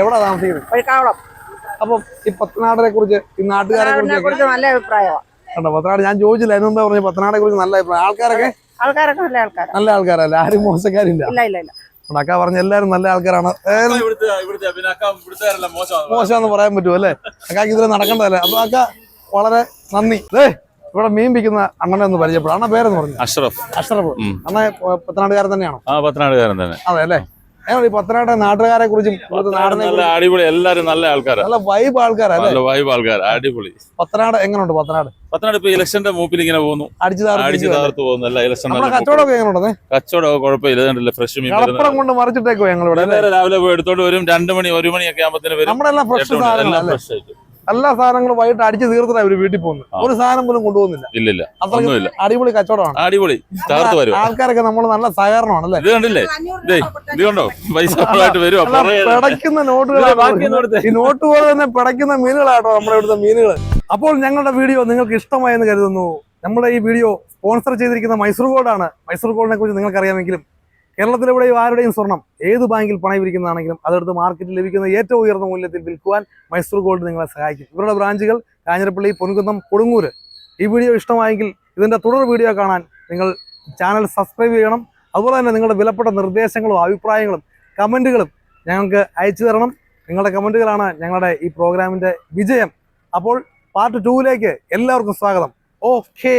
എവിടെ താമസിക്കുന്നത്? അപ്പം ഈ പത്തനാടിനെ കുറിച്ച് ഈ നാട്ടുകാരെ കുറിച്ച് നല്ല അഭിപ്രായമാണ് കണ്ടോ പത്തനാട് ഞാൻ ചോദിച്ചില്ല അതിന് മുമ്പേ പറഞ്ഞു പത്തനാടിനെ കുറിച്ച് നല്ല അഭിപ്രായം. ആൾക്കാരൊക്കെ ആൾക്കാരൊക്കെ നല്ല ആൾക്കാരല്ലേ നല്ല ആൾക്കാരല്ല? ആരും മോശക്കാരില്ല. ഇല്ല ഇല്ല ഇല്ല. അക്ക പറഞ്ഞ എല്ലാരും നല്ല ആൾക്കാരാണ്. മോശമാന്ന് പറയാൻ പറ്റുമോ അല്ലേ? അക്കാക്ക് ഇതിൽ നടക്കണ്ടല്ലേ അപ്പൊ അക്ക വളരെ നന്ദി. ഏ ഇവിടെ മീൻ പിക്കുന്ന അണ്ണനെ ഒന്ന് പരിചയപ്പെടാം. അണ്ണ പേരെന്ന് പറഞ്ഞു. അഷ്റഫ്. അഷ്റഫ്. അണ്ണ പത്തനാടുകാരൻ തന്നെയാണോ? ആ പത്തനാടുകാരൻ തന്നെ. അതെ അല്ലേ? ഈ പത്തനാട്ടെ നാട്ടുകാരെ കുറിച്ചും നല്ല അടിപൊളി എല്ലാരും നല്ല ആൾക്കാരാണ് നല്ല വൈബ് ആൾക്കാരാണ് നല്ല വൈബ് ആൾക്കാർ അടിപൊളി. പത്തനാട് എങ്ങനെയുണ്ട് പത്തനാട്? പത്തനാട് ഇപ്പൊ ഇലക്ഷന്റെ മൂപ്പിൽ ഇങ്ങനെ പോകുന്നു. അടിച്ചു അടിച്ചു തകർത്ത് പോകുന്നു അല്ല ഇലക്ഷൻ നമ്മുടെ കച്ചവടമൊക്കെ എങ്ങനെയുണ്ടെന്നേ കച്ചവടം കുഴപ്പമില്ല ഇതുണ്ടല്ലേ ഫ്രഷ് മീൻ കൊണ്ട് മറിച്ചിട്ടേക്കോ ഞങ്ങളിവിടെ രാവിലെ പോയി എടുത്തോണ്ട് വരും രണ്ടു മണി ഒരു മണിയൊക്കെ ആകുമ്പത്തിന് വരും. ഫ്രഷ് ഫ്രഷ് ആയിട്ട്. എല്ലാ സാധനങ്ങളും വൈകിട്ട് അടിച്ച് തീർത്തിട്ടാ ഇവർ വീട്ടിൽ പോകുന്നത്. ഒരു സാധനം പോലും കൊണ്ടുപോകുന്നില്ല. ഇല്ല ഇല്ല. ഒന്നുമില്ല. അടിപൊളി കച്ചവടമാണ്. അടിപൊളി. തകർത്ത് വരും ആൾക്കാരൊക്കെ നമ്മൾ നല്ല സഹകരണമാണ് അല്ലേ ഇത് കണ്ടില്ലേ? ഇത് കണ്ടോ? പൈസ പിടയ്ക്കുന്ന നോട്ടുകൾ ഈ നോട്ട് പോലെ തന്നെ പിടയ്ക്കുന്ന മീനുകളാട്ടോ നമ്മുടെ ഇവിടുത്തെ മീനുകൾ അപ്പോൾ ഞങ്ങളുടെ വീഡിയോ നിങ്ങൾക്ക് ഇഷ്ടമായെന്ന് കരുതുന്നു. നമ്മുടെ ഈ വീഡിയോ സ്പോൺസർ ചെയ്തിരിക്കുന്ന മൈസൂർ ഗോൾഡാണ്. മൈസൂർ ഗോൾഡിനെ കുറിച്ച് നിങ്ങൾക്ക് അറിയാമെങ്കിലും കേരളത്തിലെവിടെയും ആരുടെയും സ്വർണം ഏത് ബാങ്കിൽ പണയിരിക്കുന്നതാണെങ്കിലും അതെടുത്ത് മാർക്കറ്റിൽ ലഭിക്കുന്ന ഏറ്റവും ഉയർന്ന മൂല്യത്തിൽ വിൽക്കുവാൻ മൈസൂർ ഗോൾഡ് നിങ്ങളെ സഹായിക്കും. ഇവരുടെ ബ്രാഞ്ചുകൾ കാഞ്ഞിരപ്പള്ളി പൊൻകുന്നം കൊടുങ്ങൂർ ഈ വീഡിയോ ഇഷ്ടമായെങ്കിൽ ഇതിന്റെ തുടർ വീഡിയോ കാണാൻ നിങ്ങൾ ചാനൽ സബ്സ്ക്രൈബ് ചെയ്യണം. അതുപോലെ തന്നെ നിങ്ങളുടെ വിലപ്പെട്ട നിർദ്ദേശങ്ങളും അഭിപ്രായങ്ങളും കമന്റുകളും ഞങ്ങൾക്ക് അയച്ചു തരണം. നിങ്ങളുടെ കമന്റുകളാണ് ഞങ്ങളുടെ ഈ പ്രോഗ്രാമിന്റെ വിജയം. അപ്പോൾ പാർട്ട് ടൂവിലേക്ക് എല്ലാവർക്കും സ്വാഗതം. ഓക്കേ